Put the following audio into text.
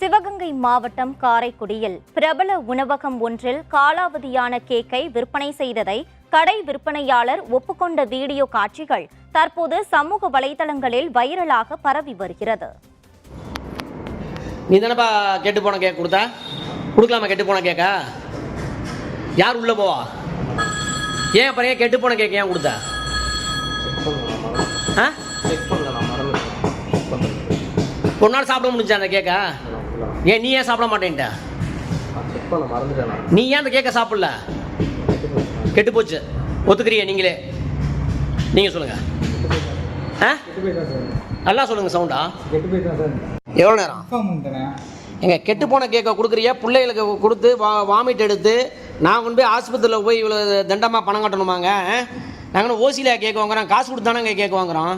சிவகங்கை மாவட்டம் காரைக்குடியில் பிரபல உணவகம் ஒன்றில் காலாவதியான கேக்கை விற்பனை செய்ததை கடை விற்பனையாளர் ஒப்புக்கொண்ட வீடியோ காட்சிகள் தற்போது சமூக வலைதளங்களில் வைரலாக பரவி வருகிறது. நீ தானேப்பா கெட்டு போன கேக் கொடுத்தா? கொடுக்கலாமா கெட்டு போன கேக்கா? யார் உள்ளே போவா? ஏன் அப்புறம் ஏன் கெட்டு போன கேக் ஏன் கொடுத்தா? ஆ? ஒரு நாள் சாப்பிட முடிஞ்சா அந்த கேக்கா? ஏன் நீ ஏன் சாப்பிட மாட்டேன்ட்ட? நீ ஏன் அந்த கேக்கை சாப்பிடல? கெட்டு போச்சு. ஒத்துக்கிறியா நீங்களே? நீங்கள் சொல்லுங்கள் ஆ? சார். நல்லா சொல்லுங்கள் சவுண்டா. கெட்டு போயிட்டா சார். எவ்வளோ நேரம்? எங்க கெட்டு போன கேக்கை கொடுக்குறிய? பிள்ளைகளுக்கு கொடுத்து வா வாமிட் எடுத்து நான் கொண்டு போய் ஆஸ்பத்திரியில் போய் இவ்வளோ தண்டமாக பணம் கட்டணுமாங்க நாங்கள் ஓசியில் கேக் வாங்குறோம். காசு கொடுத்தானங்க கேக் வாங்குறோம்?